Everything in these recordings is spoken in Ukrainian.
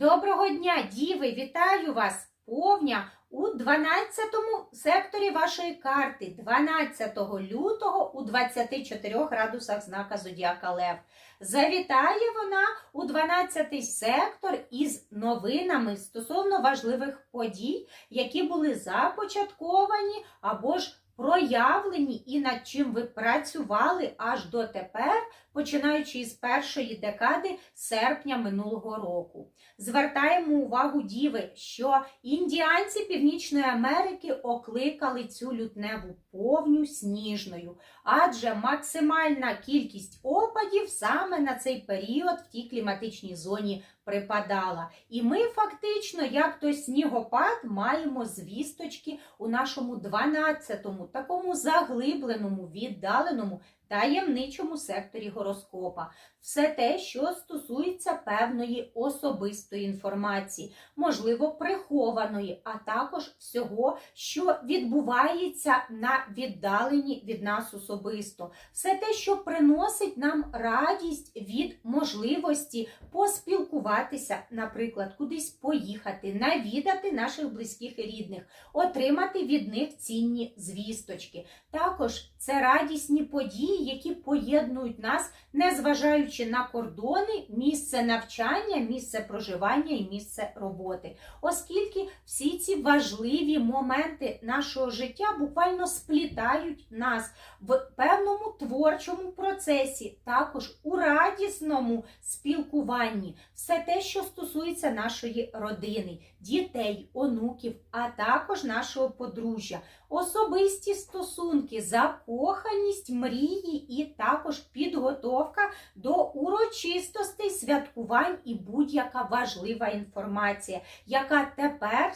Доброго дня, діви! Вітаю вас! Повня у 12 секторі вашої карти 12 лютого у 24 градусах знака Зодіака Лев. Завітає вона у 12 сектор із новинами стосовно важливих подій, які були започатковані або ж проявлені і над чим ви працювали аж дотепер, починаючи із першої декади серпня минулого року. Звертаємо увагу діви, що індіанці Північної Америки окликали цю лютневу повню сніжною, адже максимальна кількість опадів саме на цей період в тій кліматичній зоні припадала. І ми фактично, як той снігопад, маємо звісточки у нашому 12-му, такому заглибленому, віддаленому. Таємничому секторі гороскопа все те, що стосується певної особистої інформації, можливо, прихованої, а також всього, що відбувається на віддаленні від нас особисто, все те, що приносить нам радість від можливості поспілкуватися, наприклад, кудись поїхати, навідати наших близьких і рідних, отримати від них цінні звісточки. Також це радісні події, які поєднують нас, незважаючи на кордони, місце навчання, місце проживання і місце роботи. Оскільки всі ці важливі моменти нашого життя буквально сплітають нас в певному творчому процесі, також у радісному спілкуванні, все те, що стосується нашої родини, дітей, онуків, а також нашого подружжя, особисті стосунки, закоханість, мрії і також підготовка до урочистостей, святкувань і будь-яка важлива інформація, яка тепер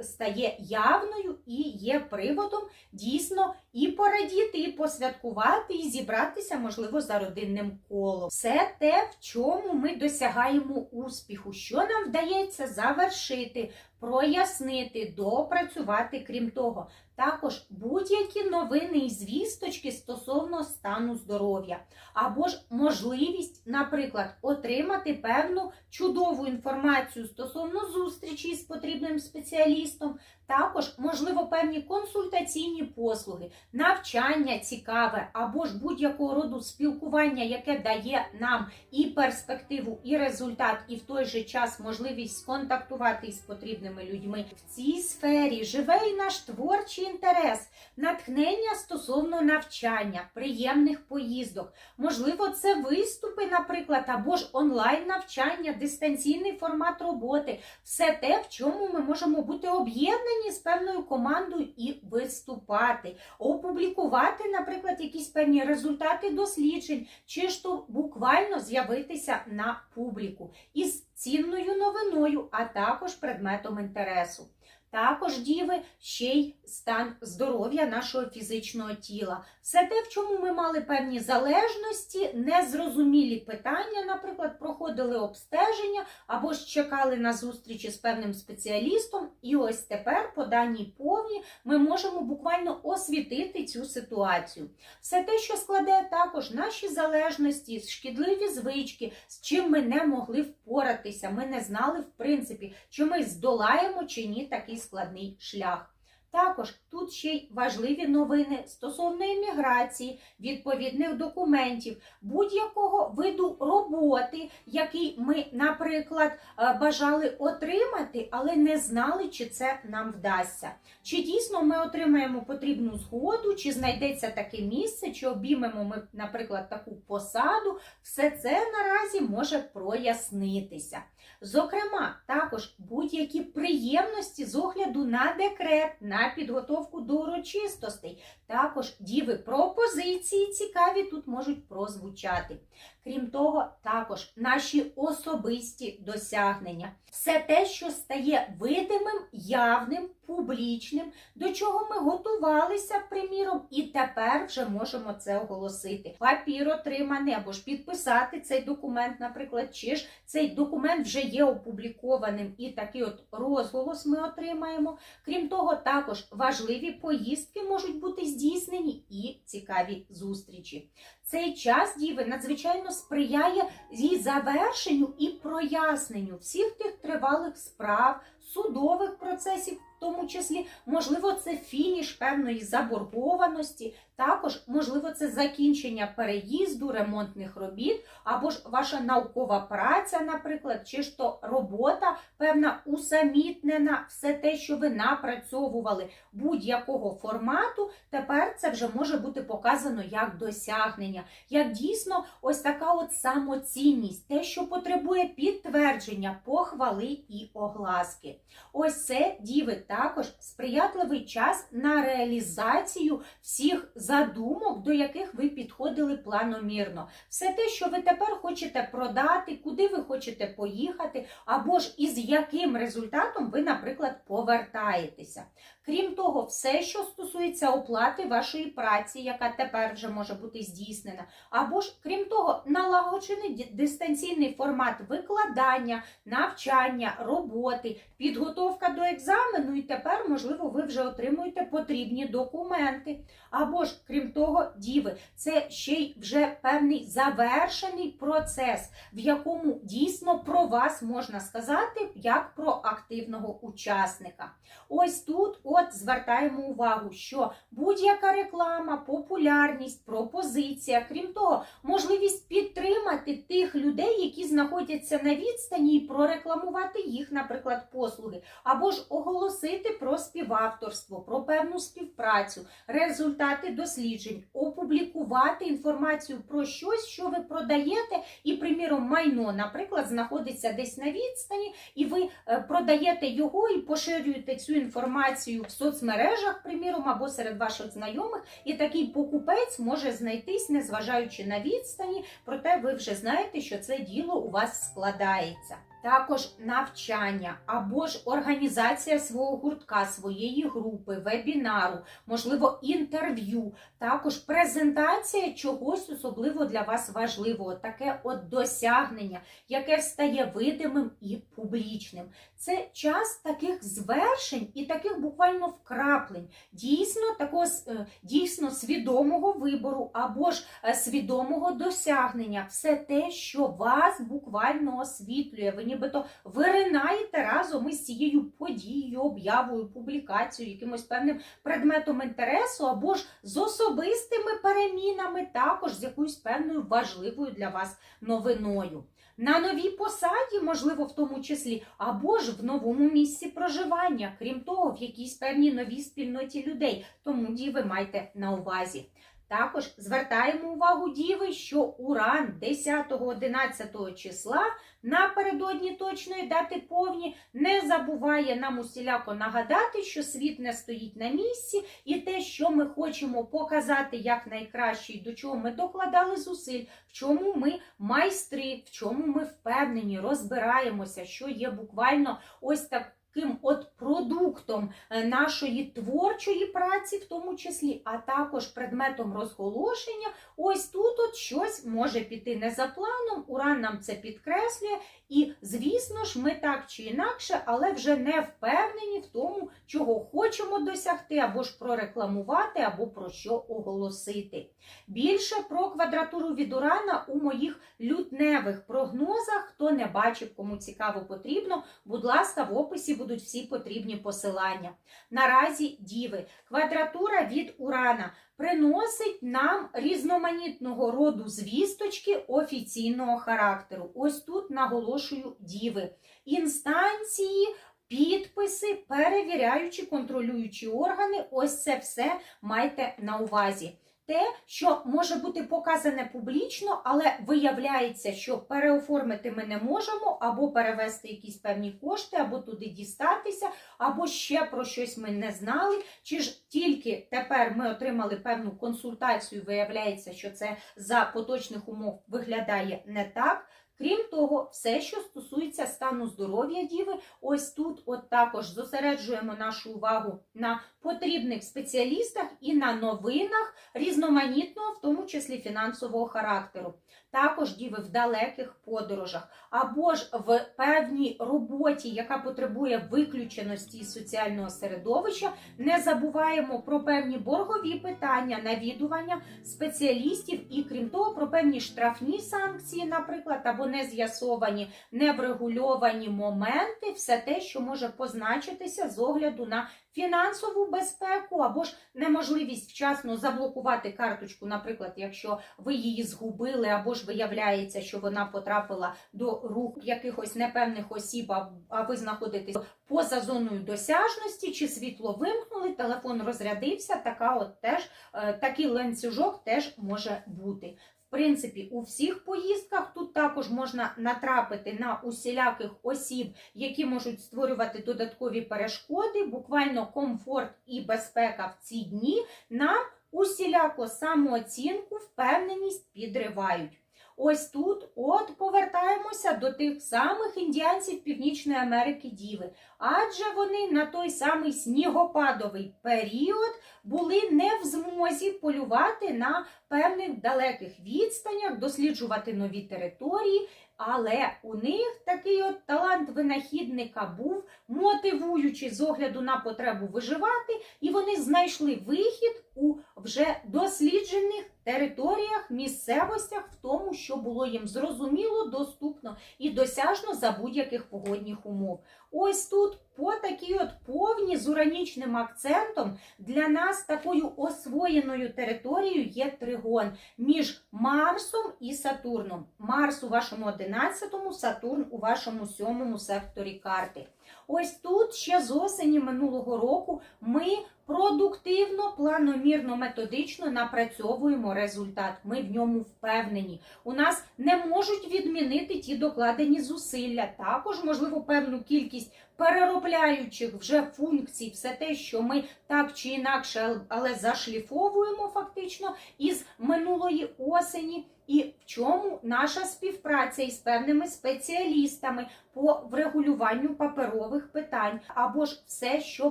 стає явною і є приводом дійсно і порадіти, і посвяткувати, і зібратися, можливо, за родинним колом. Все те, в чому ми досягаємо успіху, що нам вдається завершити, прояснити, допрацювати. Крім того, також будь-які новини і звісточки стосовно стану здоров'я, або ж можливість, наприклад, отримати певну чудову інформацію стосовно зустрічі з потрібним спеціалістом, також, можливо, певні консультаційні послуги, навчання цікаве, або ж будь-якого роду спілкування, яке дає нам і перспективу, і результат, і в той же час можливість сконтактувати з потрібними людьми. В цій сфері живе і наш творчий інтерес, натхнення стосовно навчання, приємних поїздок. Можливо, це виступи, наприклад, або ж онлайн навчання, дистанційний формат роботи, все те, в чому ми можемо бути об'єднані з певною командою і виступати, опублікувати, наприклад, якісь певні результати досліджень, чи ж то буквально з'явитися на публіку із цінною новиною, а також предметом інтересу. Також діви ще й стан здоров'я нашого фізичного тіла. Все те, в чому ми мали певні залежності, незрозумілі питання, наприклад, проходили обстеження або ж чекали на зустрічі з певним спеціалістом. І ось тепер, по даній повні, ми можемо буквально освітити цю ситуацію. Все те, що складає також наші залежності, шкідливі звички, з чим ми не могли впоратися, ми не знали, в принципі, чи ми здолаємо чи ні такий складний шлях. Також тут ще й важливі новини стосовно імміграції, відповідних документів, будь-якого виду роботи, який ми, наприклад, е, бажали отримати, але не знали, чи це нам вдасться. Чи дійсно ми отримаємо потрібну згоду, чи знайдеться таке місце, чи обіймемо ми, наприклад, таку посаду, все це наразі може прояснитися. Зокрема, також будь-які приємності з огляду на декрет, на підготовку до урочистостей. Також діви пропозиції цікаві тут можуть прозвучати. Крім того, також наші особисті досягнення. Все те, що стає видимим, явним, публічним, до чого ми готувалися, приміром, і тепер вже можемо це оголосити. Папір отриманий або ж підписати цей документ, наприклад, чи ж цей документ вже є опублікованим, і такий от розголос ми отримаємо. Крім того, також важливі поїздки можуть бути здійснені і цікаві зустрічі. Цей час діви надзвичайно сприяє її завершенню і проясненню всіх тих тривалих справ, судових процесів, в тому числі, можливо, це фініш певної заборгованості, також, можливо, це закінчення переїзду, ремонтних робіт, або ж ваша наукова праця, наприклад, чи ж то робота, певна усамітнена, все те, що ви напрацьовували будь-якого формату, тепер це вже може бути показано як досягнення, як дійсно ось така от самоцінність, те, що потребує підтвердження, похвали і огласки. Ось це діви також сприятливий час на реалізацію всіх задумок, до яких ви підходили планомірно. Все те, що ви тепер хочете продати, куди ви хочете поїхати, або ж із яким результатом ви, наприклад, повертаєтеся. Крім того, все, що стосується оплати вашої праці, яка тепер вже може бути здійснена, або ж, крім того, налагоджений дистанційний формат викладання, навчання, роботи, підготовка до екзамену, і тепер, можливо, ви вже отримуєте потрібні документи. Або ж, крім того, діви, це ще й вже певний завершений процес, в якому дійсно про вас можна сказати як про активного учасника. Ось тут от звертаємо увагу, що будь-яка реклама, популярність, пропозиція, крім того, можливість підтримати тих людей, які знаходяться на відстані, і прорекламувати їх, наприклад, послуги, або ж оголосити про співавторство, про певну співпрацю, результати досліджень, опублікувати інформацію про щось, що ви продаєте, і, приміром, майно, наприклад, знаходиться десь на відстані, і ви е, продаєте його і поширюєте цю інформацію в соцмережах, приміром, або серед ваших знайомих, і такий покупець може знайтись, незважаючи на відстані, проте ви вже знаєте, що це діло у вас складається. Також навчання або ж організація свого гуртка, своєї групи, вебінару, можливо, інтерв'ю, також презентація чогось особливо для вас важливого, таке от досягнення, яке стає видимим і публічним. Це час таких звершень і таких буквально вкраплень, дійсно такого е, дійсно свідомого вибору або ж е, свідомого досягнення, все те, що вас буквально освітлює. Ви нібито виринаєте разом із цією подією, об'явою, публікацією, якимось певним предметом інтересу, або ж з особистими перемінами, також з якоюсь певною важливою для вас новиною. На новій посаді, можливо, в тому числі, або ж в новому місці проживання, крім того, в якійсь певній новій спільноті людей. Тому діви майте на увазі. Також звертаємо увагу діви, що уран 10-11 числа напередодні точної дати повні не забуває нам усіляко нагадати, що світ не стоїть на місці, і те, що ми хочемо показати як найкраще, і до чого ми докладали зусиль, в чому ми майстри, в чому ми впевнені, розбираємося, що є буквально ось так. Таким от продуктом е, нашої творчої праці, в тому числі, а також предметом розголошення, ось тут от щось може піти не за планом. Уран нам це підкреслює, і, звісно ж, ми так чи інакше, але вже не впевнені в тому, чого хочемо досягти, або ж прорекламувати, або про що оголосити. Більше про квадратуру від урана у моїх лютневих прогнозах. Хто не бачив, кому цікаво потрібно, будь ласка, в описі будуть всі потрібні посилання. Наразі діви, квадратура від урана приносить нам різноманітного роду звісточки офіційного характеру. Ось тут наголошую діви. Інстанції. Підписи, перевіряючі, контролюючі органи, ось це все майте на увазі. Те, що може бути показане публічно, але виявляється, що переоформити ми не можемо, або перевести якісь певні кошти, або туди дістатися, або ще про щось ми не знали. Чи ж тільки тепер ми отримали певну консультацію, виявляється, що це за поточних умов виглядає не так. Крім того, все, що стосується стану здоров'я діви, ось тут от також зосереджуємо нашу увагу на потрібних спеціалістах і на новинах різноманітного, в тому числі фінансового характеру. Також діви в далеких подорожах, або ж в певній роботі, яка потребує виключеності із соціального середовища, не забуваємо про певні боргові питання, навідування спеціалістів і, крім того, про певні штрафні санкції, наприклад, або не з'ясовані, не врегульовані моменти, все те, що може позначитися з огляду на фінансову безпеку або ж неможливість вчасно заблокувати карточку, наприклад, якщо ви її згубили, або ж виявляється, що вона потрапила до рук якихось непевних осіб, а- ви знаходитесь поза зоною досяжності, чи світло вимкнули, телефон розрядився. Така от теж е, такий ланцюжок теж може бути. Принципі, у всіх поїздках тут також можна натрапити на усіляких осіб, які можуть створювати додаткові перешкоди, буквально комфорт і безпека в ці дні нам усіляко самооцінку, впевненість підривають. Ось тут от повертаємося до тих самих індіанців Північної Америки Діви, адже вони на той самий снігопадовий період були не в змозі полювати на певних далеких відстанях, досліджувати нові території. Але у них такий от талант винахідника був мотивуючий з огляду на потребу виживати, і вони знайшли вихід у вже досліджених територіях, місцевостях, в тому, що було їм зрозуміло, доступно і досяжно за будь-яких погодних умов. Ось тут по такій от повні з уранічним акцентом для нас такою освоєною територією є тригон між Марсом і Сатурном. Марс у вашому 11-му, Сатурн у вашому 7-му секторі карти. Ось тут ще з осені минулого року ми продуктивно, планомірно, методично напрацьовуємо результат. Ми в ньому впевнені. У нас не можуть відмінити ті докладені зусилля. Також, можливо, певну кількість переробляючих вже функцій, все те, що ми так чи інакше, але зашліфовуємо фактично із минулої осені. І в чому наша співпраця із певними спеціалістами по врегулюванню паперових питань, або ж все, що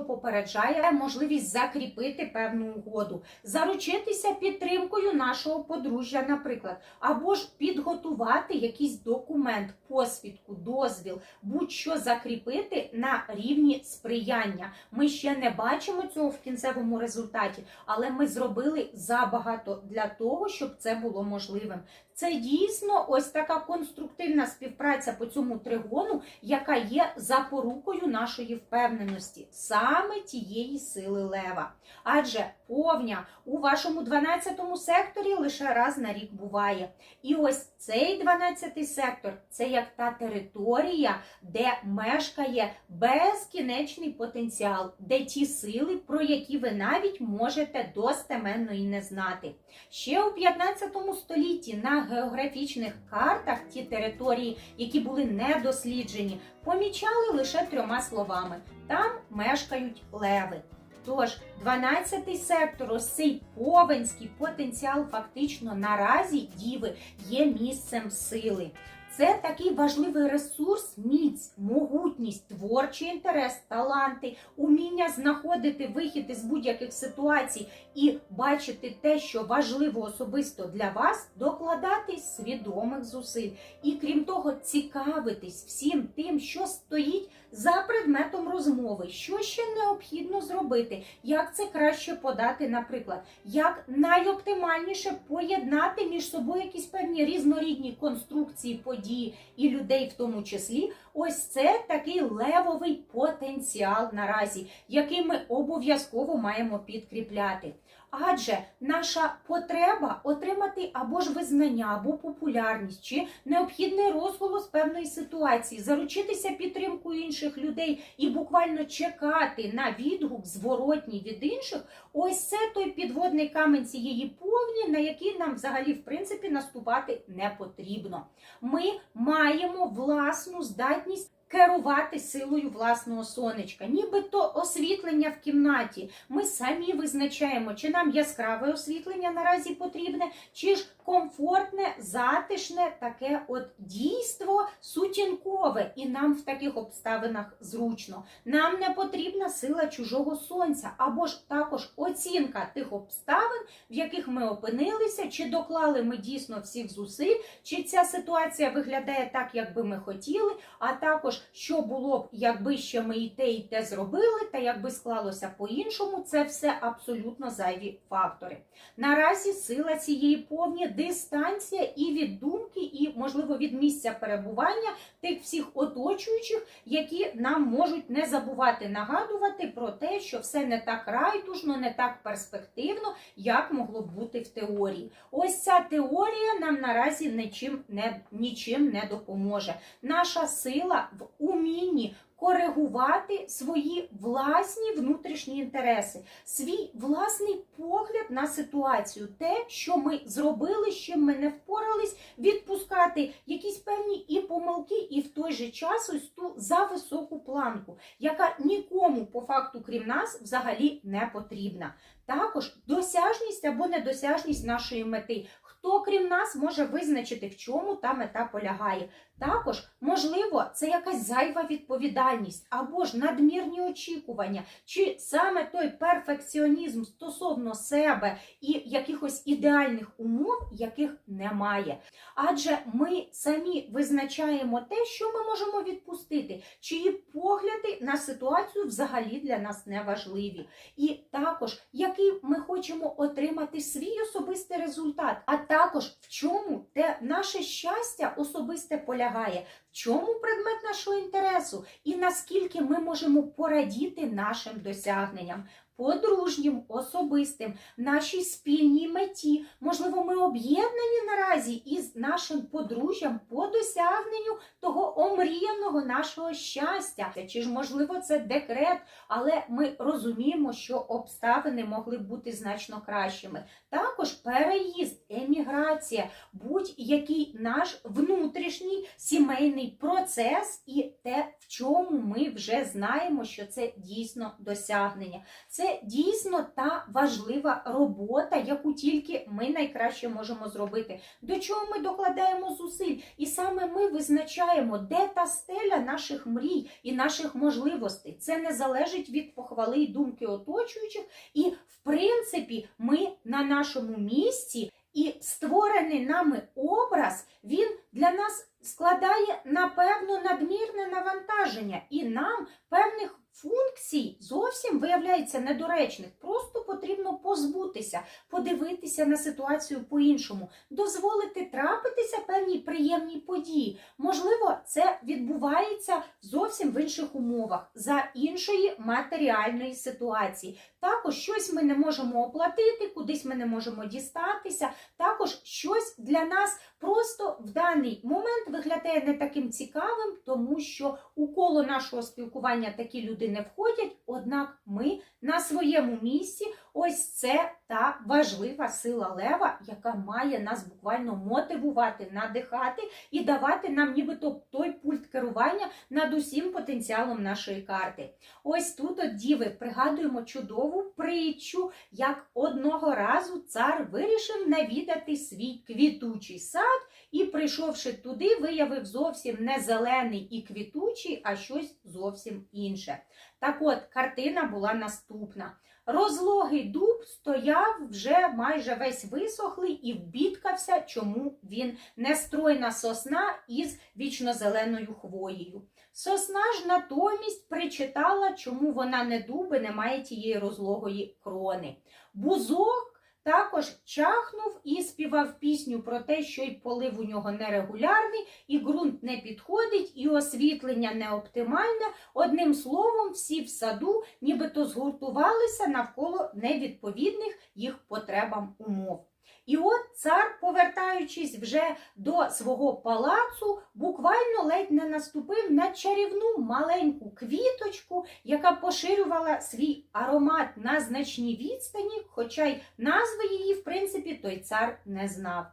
попереджає можливість закріпити певну угоду, заручитися підтримкою нашого подружжя, наприклад, або ж підготувати якийсь документ, посвідку, дозвіл, будь-що закріпити на рівні сприяння. Ми ще не бачимо цього в кінцевому результаті, але ми зробили забагато для того, щоб це було можливим. Це дійсно ось така конструктивна співпраця по цьому тригону, яка є запорукою нашої впевненості, саме тієї сили лева. Адже повня у вашому 12 секторі лише раз на рік буває. І ось цей 12-й сектор це як та територія, де мешкає безкінечний потенціал, де ті сили, про які ви навіть можете достеменно і не знати. Ще у 15 столітті на географічних картах ті території, які були недосліджені, помічали лише трьома словами: там мешкають леви. Тож 12 сектор, ось цей повенський потенціал, фактично наразі діви є місцем сили. Це такий важливий ресурс, міць, могутність, творчий інтерес, таланти, уміння знаходити вихід із будь-яких ситуацій і бачити те, що важливо особисто для вас, докладати свідомих зусиль. І крім того, цікавитись всім тим, що стоїть за предметом розмови, що ще необхідно зробити, як це краще подати, наприклад, як найоптимальніше поєднати між собою якісь певні різнорідні конструкції події і людей, в тому числі. Ось це такий левовий потенціал наразі, який ми обов'язково маємо підкріпляти. Адже наша потреба отримати або ж визнання, або популярність, чи необхідний розголос певної ситуації, заручитися підтримкою інших людей і буквально чекати на відгук зворотній від інших, ось це той підводний камень цієї повні, на який нам взагалі в принципі наступати не потрібно. Ми маємо власну здатність. আপনি Керувати силою власного сонечка, нібито освітлення в кімнаті. Ми самі визначаємо, чи нам яскраве освітлення наразі потрібне, чи ж комфортне, затишне, таке от дійство сутінкове, і нам в таких обставинах зручно. Нам не потрібна сила чужого сонця, або ж також оцінка тих обставин, в яких ми опинилися, чи доклали ми дійсно всіх зусиль, чи ця ситуація виглядає так, як би ми хотіли, а також що було б, якби ще ми і те, і те зробили, та якби склалося по-іншому, це все абсолютно зайві фактори. Наразі сила цієї повні дистанція і від думки, і, можливо, від місця перебування тих всіх оточуючих, які нам можуть не забувати нагадувати про те, що все не так райдужно, не так перспективно, як могло б бути в теорії. Ось ця теорія нам наразі нічим не, нічим не допоможе. Наша сила в умінні коригувати свої власні внутрішні інтереси, свій власний погляд на ситуацію, те, що ми зробили, з чим ми не впорались, відпускати якісь певні і помилки, і в той же час ось ту за високу планку, яка нікому по факту, крім нас, взагалі не потрібна. Також досяжність або недосяжність нашої мети. Хто крім нас може визначити, в чому та мета полягає? Також, можливо, це якась зайва відповідальність або ж надмірні очікування, чи саме той перфекціонізм стосовно себе і якихось ідеальних умов, яких немає. Адже ми самі визначаємо те, що ми можемо відпустити, чиї погляди на ситуацію взагалі для нас не важливі. І також, який ми хочемо отримати свій особистий результат, а також в чому те наше щастя особисте полягає, в чому предмет нашого інтересу, і наскільки ми можемо порадіти нашим досягненням. Подружнім, особистим, нашій спільній меті. Можливо, ми об'єднані наразі із нашим подружжям по досягненню того омріяного нашого щастя. Чи ж можливо це декрет, але ми розуміємо, що обставини могли б бути значно кращими. Також переїзд, еміграція, будь-який наш внутрішній сімейний процес і те, в чому ми вже знаємо, що це дійсно досягнення. Це дійсно та важлива робота, яку тільки ми найкраще можемо зробити. До чого ми докладаємо зусиль, і саме ми визначаємо, де та стеля наших мрій і наших можливостей. Це не залежить від похвали й думки оточуючих, і в принципі ми на нашому місці. І створений нами образ, він для нас складає напевно надмірне навантаження, і нам певних функцій зовсім виявляється недоречних. Просто потрібно позбутися, подивитися на ситуацію по-іншому, дозволити трапитися певній приємній події. Можливо, це відбувається зовсім в інших умовах, за іншої матеріальної ситуації. Також щось ми не можемо оплатити, кудись ми не можемо дістатися. Також щось для нас просто в даний момент виглядає не таким цікавим, тому що у коло нашого спілкування такі люди не входять. Однак ми на своєму місці, ось це та важлива сила лева, яка має нас буквально мотивувати, надихати і давати нам нібито той пульт керування над усім потенціалом нашої карти. Ось тут, от діви, пригадуємо чудову притчу, як одного разу цар вирішив навідати свій квітучий сад і, прийшовши туди, виявив зовсім не зелений і квітучий, а щось зовсім інше. Так от, картина була наступна. Розлогий дуб стояв вже майже весь висохлий і вбідкався, чому він не стройна сосна із вічнозеленою хвоєю. Сосна ж натомість причитала, чому вона не дуби, не має тієї розлогої крони. Бузок також чахнув і співав пісню про те, що й полив у нього нерегулярний, і ґрунт не підходить, і освітлення не оптимальне. Одним словом, всі в саду нібито згуртувалися навколо невідповідних їх потребам умов. І от цар, повертаючись вже до свого палацу, буквально ледь не наступив на чарівну маленьку квіточку, яка поширювала свій аромат на значній відстані, хоча й назви її, в принципі, той цар не знав.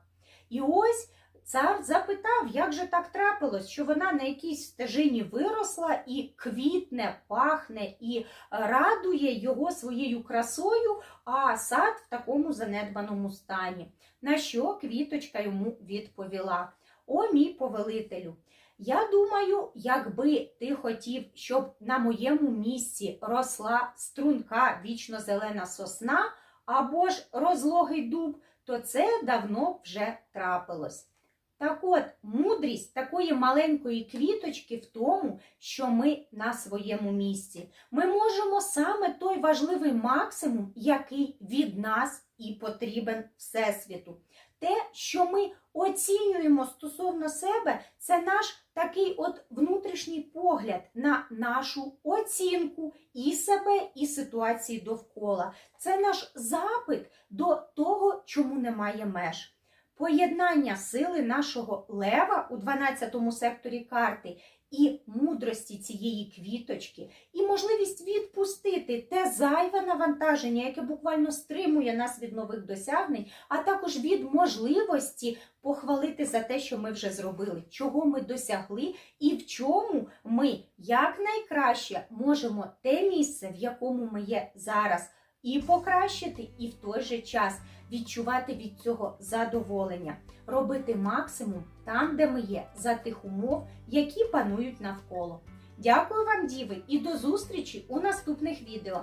І ось цар запитав, як же так трапилось, що вона на якійсь стежині виросла і квітне, пахне і радує його своєю красою, а сад в такому занедбаному стані. На що квіточка йому відповіла: О, мій повелителю! Я думаю, якби ти хотів, щоб на моєму місці росла струнка вічно зелена сосна або ж розлогий дуб, то це давно вже трапилось. Так от, мудрість такої маленької квіточки в тому, що ми на своєму місці. Ми можемо саме той важливий максимум, який від нас і потрібен Всесвіту. те, що ми оцінюємо стосовно себе, це наш такий от внутрішній погляд на нашу оцінку і себе, і ситуації довкола. Це наш запит до того, чому немає меж. Поєднання сили нашого лева у 12 секторі карти і мудрості цієї квіточки, і можливість відпустити те зайве навантаження, яке буквально стримує нас від нових досягнень, а також від можливості похвалити за те, що ми вже зробили, чого ми досягли, і в чому ми якнайкраще можемо те місце, в якому ми є зараз, і покращити, і в той же час відчувати від цього задоволення, робити максимум там, де ми є, за тих умов, які панують навколо. Дякую вам, діви, і до зустрічі у наступних відео.